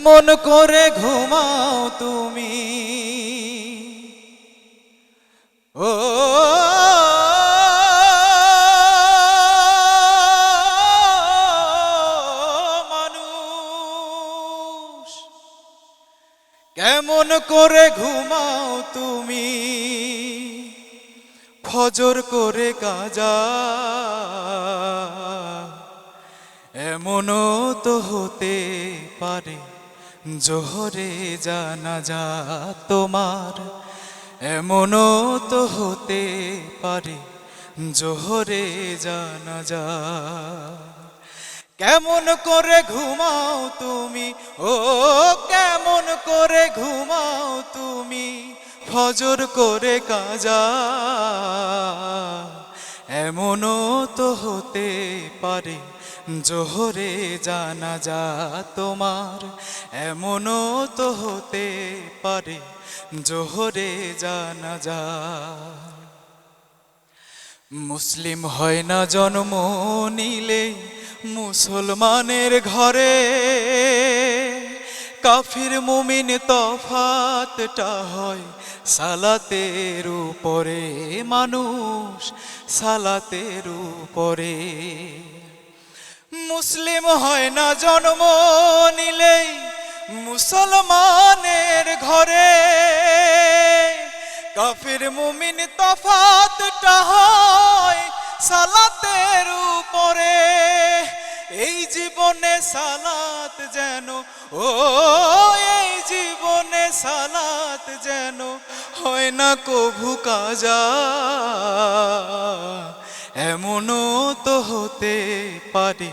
কেমন করে ঘুমাও তুমি। ও, মানুষ, কেমন করে ঘুমাও তুমি? ফজর করে কাজা, এমনও তো হতে পারে। জোহরে জানা যা তোমার, এমনও তো হতে পারে জোহরে জানা যা। কেমন করে ঘুমাও তুমি, ও কেমন করে ঘুমাও তুমি, ফজর করে কাজা। এমনও তো হতে পারে, জোহরে জানা যা তোমার। এমনও তো হতে পারে, জোহরে জানা যা। মুসলিম হয় না জন্ম নিলে, মুসলমানের ঘরে কাফির মুমিন তফাতটা হয় সালাতের উপরে, মানুষ সালাতের উপরে। মুসলিম হয় না জন্ম নিলেই মুসলমানের ঘরে। কাফির মুমিন তফাতটা হয় সালাতের উপরে। জীবনে সালাত যেন, ও, এই জীবনে সালাত যেন হয় না কভু কাজা। এমনও তো হতে পারে,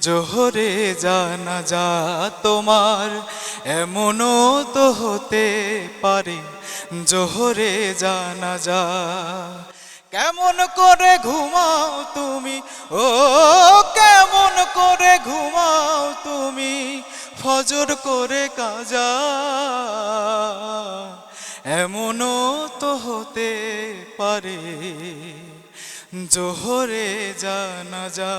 জোহরে জানা যা তোমার। এমনও তো হতে পারে, জোহরে জানা যা। কেমন করে ঘুমাও তুমি, ও করে ঘুমাও তুমি ফজর করে কাজা। এমনও তো হতে পারে জোহরে জানা যা